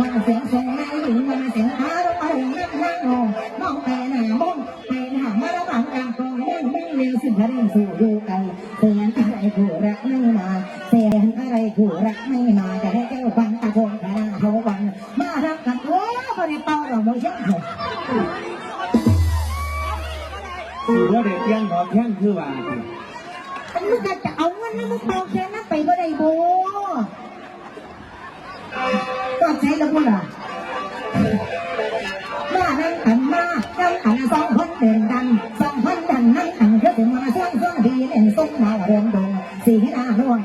มาเสียงเสียงแม่หญิงมาเสียงหาเราไปนั่งนั่งงงมองไปหน้ามองไปหน้ามาแล้วหลังกลางกองเรื่องไม่เสิ่งที่เราสู่ดูกันเสียงอะไรกูรักไม่มาเสียงอะไรกูรักไม่มาจะให้แก้วบังตะโกนขนาดเขาบังมาทักกันโอ้บริเตอร์เราไม่ยังว่าเด็กยังขอแข้งคือว่าอันนี้จะเอาเงินนะมึงเป่าแข้ง มานังขันมานั่งขันสองคนเดินดันสองคนดันนั่งขันเพื่อถึงมาช่วงช่วงดีเล่นส้มหน้าเรื่องดงสีหน้าหน่วย